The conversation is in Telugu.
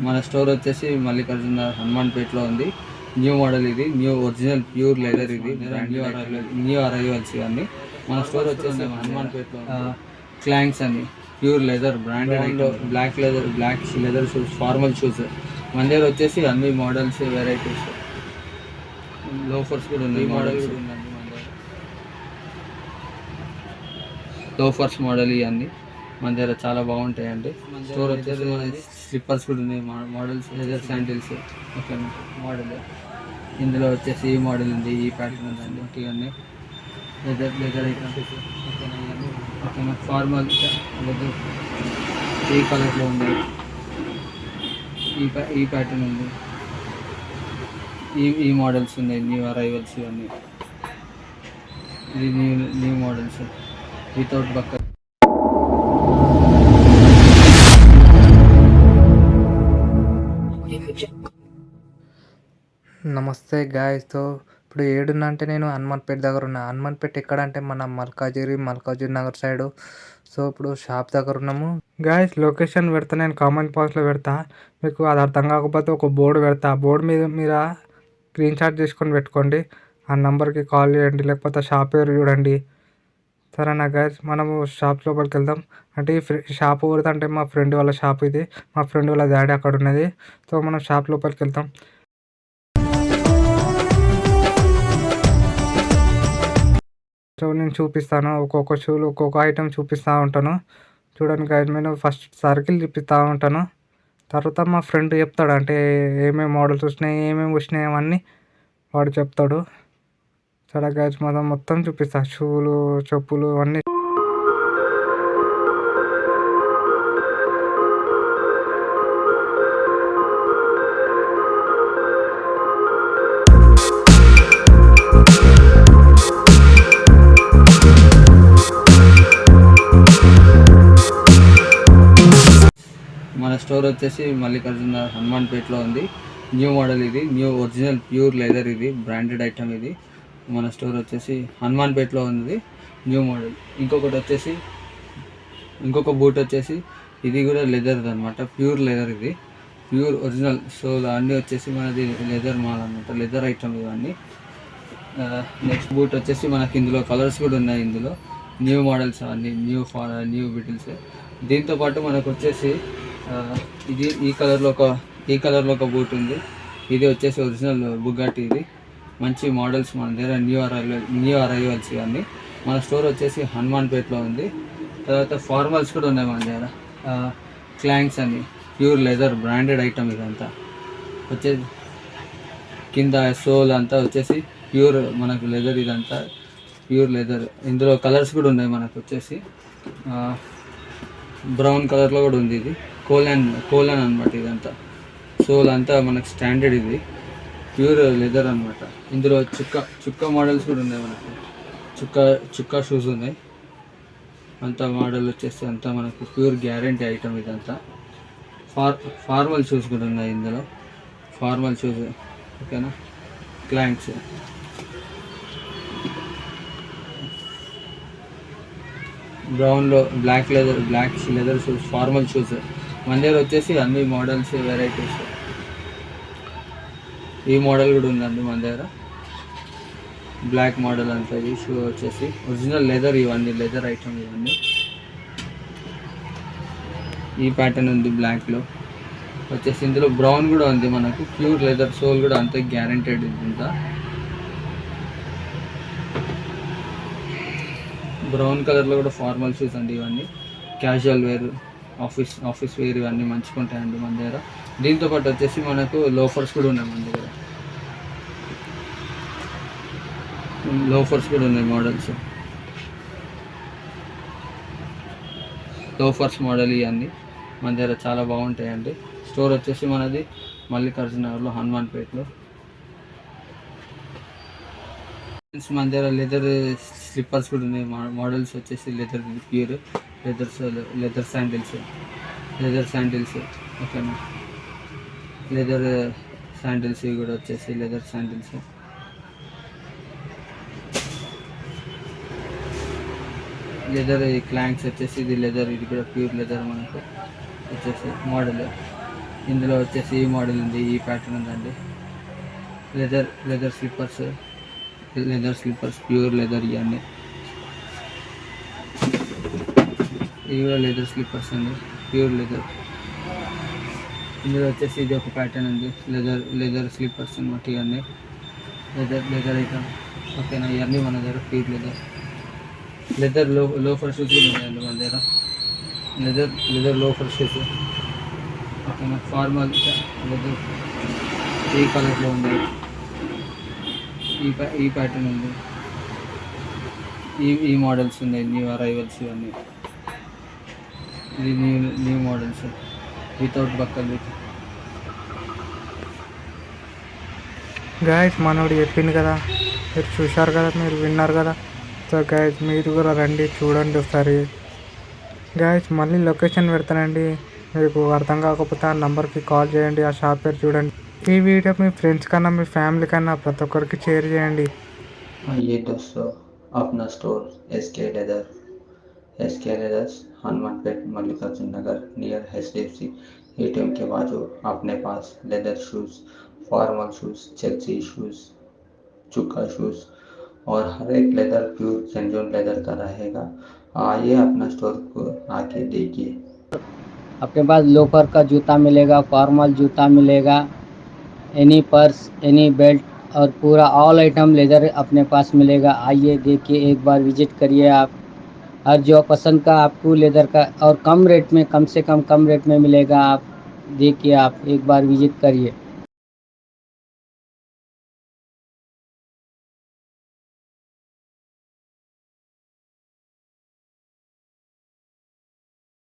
మన స్టోర్ వచ్చేసి మల్లికార్జున హనుమాన్పేటలో ఉంది. న్యూ మోడల్ ఇది. న్యూ ఒరిజినల్ ప్యూర్ లెదర్ ఇది. న్యూ అరైవల్ న్యూ అరైవల్స్ ఇవన్నీ. మన స్టోర్ వచ్చేసి హనుమాన్పేటలో క్లాంక్స్ అని pure leather branded black leather black leather shoes formal shoes. మన దగ్గర వచ్చేసి అన్ని మోడల్స్ వెరైటీస్. లోఫర్స్ కూడా ఉన్నాయి మోడల్ కూడా ఉందండి మన దగ్గర. లోఫర్స్ మోడల్ ఇవన్నీ. మన దగ్గర చాలా బాగుంటాయండి. స్టోర్ వచ్చేసి మన స్లిప్పర్స్ కూడా ఉన్నాయి models leather sandals okay model ఇందులో వచ్చేసి ఈ మోడల్ ఉంది ఈ ప్యాటర్న్ ఉందండి ఇవన్నీ. లెదర్ లెదర్ ఐటమ్స్ ఓకేనా? ఫార్మల్ లెదర్ ఈ కలర్లో ఉంది. ఈ ఈ ప్యాటర్న్ ఉంది. ఈ ఈ మోడల్స్ ఉన్నాయి న్యూ అరైవల్స్ ఇవన్నీ. ఇది న్యూ న్యూ మోడల్స్ వితౌట్ బక్క నమస్తే గాయస్తో ఇప్పుడు ఏడున్న అంటే నేను హనుమాన్పేట దగ్గర ఉన్నా హనుమాన్పేట ఎక్కడ అంటే మన మల్కాజిరి మల్కాజిరి నగర్ సైడు సో ఇప్పుడు షాప్ దగ్గర ఉన్నాము గాయస్ లొకేషన్ పెడతా నేను కామెంట్ బాక్స్లో పెడతా. మీకు అది అర్థం కాకపోతే ఒక బోర్డు పెడతా. ఆ బోర్డు మీద మీరు స్క్రీన్ షాట్ చేసుకొని పెట్టుకోండి. ఆ నెంబర్కి కాల్ చేయండి లేకపోతే షాప్ పేరు చూడండి. సరేనా గాయస్ మనము షాప్ లోపలికి వెళ్దాం. అంటే ఈ ఫ్రె- షాప్ ఎవరిది అంటే మా ఫ్రెండ్ వాళ్ళ షాప్ ఇది. మా ఫ్రెండ్ వాళ్ళ డాడీ అక్కడ ఉన్నది. సో మనం షాప్ లోపలికి వెళ్తాం. సో నేను చూపిస్తాను. ఒక్కొక్క షూలు ఒక్కొక్క ఐటెం చూపిస్తూ ఉంటాను. చూడండి గైడ్ నేను ఫస్ట్ సర్కిల్ చూపిస్తూ ఉంటాను. తర్వాత మా ఫ్రెండ్ చెప్తాడు అంటే ఏమేమి మోడల్స్ వచ్చినాయి ఏమేమి వచ్చినాయి అవన్నీ వాడు చెప్తాడు. సరే గైడ్స్ మొత్తం మొత్తం చూపిస్తా. షూలు చెప్పులు అన్నీ స్టోర్ వచ్చేసి మల్లికార్జున హనుమాన్పేటలో ఉంది. న్యూ మోడల్ ఇది. న్యూ ఒరిజినల్ ప్యూర్ లెదర్ ఇది. బ్రాండెడ్ ఐటమ్ ఇది. మన స్టోర్ వచ్చేసి హనుమాన్పేటలో ఉంది న్యూ మోడల్. ఇంకొకటి వచ్చేసి ఇంకొక బూట్ వచ్చేసి ఇది కూడా లెదర్ అనమాట ప్యూర్ లెదర్ ఇది. Pure original. సో అన్నీ వచ్చేసి మనది లెదర్ మాల్ అనమాట లెదర్ ఐటమ్ ఇవన్నీ. నెక్స్ట్ బూట్ వచ్చేసి మనకి ఇందులో కలర్స్ కూడా ఉన్నాయి ఇందులో. న్యూ మోడల్స్ అన్ని న్యూ ఫా న్యూ బిటిల్స్. దీంతో పాటు మనకు వచ్చేసి ఇది ఈ కలర్లో ఒక ఈ కలర్లో ఒక బూట్ ఉంది. ఇది వచ్చేసి ఒరిజినల్ బుగాటి ఇది. మంచి మోడల్స్ మన దగ్గర న్యూ అరైవల్ న్యూ అరైవల్స్ ఇవన్నీ. మన స్టోర్ వచ్చేసి హనుమాన్పేట్లో ఉంది. తర్వాత ఫార్మల్స్ కూడా ఉన్నాయి మన దగ్గర. క్లాంక్స్ అని ప్యూర్ లెదర్ బ్రాండెడ్ ఐటమ్ ఇదంతా. వచ్చేసి కింద సోల్ అంతా వచ్చేసి ప్యూర్ మనకు లెదర్ ఇదంతా. Pure leather. ఇందులో కలర్స్ కూడా ఉన్నాయి మనకు వచ్చేసి. బ్రౌన్ కలర్లో కూడా ఉంది ఇది. కోలన్ కోలన్ అనమాట ఇదంతా. సోల్ అంతా మనకు స్టాండర్డ్ ఇది. ప్యూర్ లెదర్ అనమాట ఇందులో చుక్క చుక్క మోడల్స్ కూడా ఉన్నాయి మనకు. చుక్క చుక్క షూస్ ఉన్నాయి. అంతా మోడల్ వచ్చేస్తే అంతా మనకు ప్యూర్ గ్యారంటీ ఐటమ్ ఇదంతా. ఫార్ ఫార్మల్ షూస్ కూడా ఉన్నాయి ఇందులో. ఫార్మల్ షూస్ ఓకేనా? క్లాంక్స్. బ్రౌన్లో black leather black leather shoes formal shoes. మన దగ్గర వచ్చేసి అన్ని మోడల్స్ వెరైటీస్. ఈ మోడల్ కూడా ఉందండి మన దగ్గర. బ్లాక్ మోడల్ అంతా ఈ షూ వచ్చేసి ఒరిజినల్ లెదర్ ఇవన్నీ లెదర్ ఐటమ్ ఇవన్నీ. ఈ ప్యాటర్న్ ఉంది బ్లాక్లో. వచ్చేసి ఇందులో బ్రౌన్ కూడా ఉంది మనకు. ప్యూర్ లెదర్ సోల్ కూడా అంతే గ్యారంటెడ్ ఇదంతా బ్రౌన్ కలర్లో కూడా ఫార్మల్ షూస్ అండి ఇవన్నీ. Casual wear. Office office wear ఇవన్నీ మంచిగా ఉంటాయండి మన దగ్గర. దీంతో పాటు వచ్చేసి మనకు లోఫర్స్ కూడా ఉన్నాయి మన దగ్గర. లోఫర్స్ కూడా ఉన్నాయి మోడల్స్. లోఫర్స్ మోడల్ ఇవన్నీ మన దగ్గర చాలా బాగుంటాయండి. స్టోర్ వచ్చేసి మనది మల్లికార్జునగర్లో హనుమాన్పేటలో. మన దగ్గర లెదర్ స్లిప్పర్స్ కూడా ఉన్నాయి. మోడల్స్ వచ్చేసి leather pure leather leather sandals leather sandals ఓకేనా లెదర్ శాండిల్స్ ఇవి కూడా వచ్చేసి లెదర్ శాండిల్స్ లెదర్ ఈ క్లాంక్స్ వచ్చేసి ఇది లెదర్ ఇది కూడా ప్యూర్ లెదర్ మనకు వచ్చేసి మోడల్ ఇందులో వచ్చేసి ఈ మోడల్ ఉంది ఈ ప్యాటర్న్ ఉందండి. Leather leather slippers leather slippers pure leather ఇవన్నీ. ఇవి కూడా లెదర్ స్లిప్పర్స్ అండి. Pure leather. ఇందులో వచ్చేసి ఇది ఒక ప్యాటర్న్ ఉంది లెదర్ లెదర్ స్లిప్పర్స్ అనమాట ఇవన్నీ లెదర్ లెదర్ ఐటమ్ ఓకేనా? ఇవన్నీ మన దగ్గర ప్యూర్ లెదర్. లెదర్లో లోఫర్ షూస్ కూడా ఉన్నాయండి మన దగ్గర. లెదర్ లెదర్ లోఫర్ షూస్ ఓకేనా? Formal leather. ఈ కలర్లో ఉంది. ఈ ఈ ప్యాటర్న్ ఉంది. ఈ ఈ మోడల్స్ ఉన్నాయి. న్యూ అరైవల్స్ ఇవన్నీ. ఇది new new models without buckle with guys మనోడు చెప్పింది కదా మీరు చూశారు కదా మీరు విన్నారు కదా సో గాయస్ మీరు కూడా రండి చూడండి ఒకసారి గాయస్ మళ్ళీ లొకేషన్ పెడతానండి మీకు అర్థం కాకపోతే ఆ నెంబర్కి కాల్ చేయండి ఆ షాప్ పేరు చూడండి ఈ వీడియో మీ ఫ్రెండ్స్ కన్నా మీ ఫ్యామిలీ కన్నా ప్రతి ఒక్కరికి షేర్ చేయండి ये दोस्तों अपना स्टोर एस के leather S K leathers Hanumanpet Mallikarjuna Nagar near H D F C A T M के बाजू अपने पास leather shoes formal shoes Chelsea shoes chukka shoes और हर एक लेदर प्योर जेन्युइन लेदर का रहेगा। आइए अपना स्टोर को आके देखिए। अपने पास लोफर का जूता मिलेगा फॉर्मल जूता मिलेगा एनी पर्स एनी बेल्ट और पूरा ऑल आइटम लेदर अपने पास मिलेगा। आइए देखिए, एक बार विज़िट करिए आप। हर जो पसंद का आपको लेदर का और कम रेट में, कम से कम कम रेट में मिलेगा, आप देखिए, आप एक बार विज़िट करिए।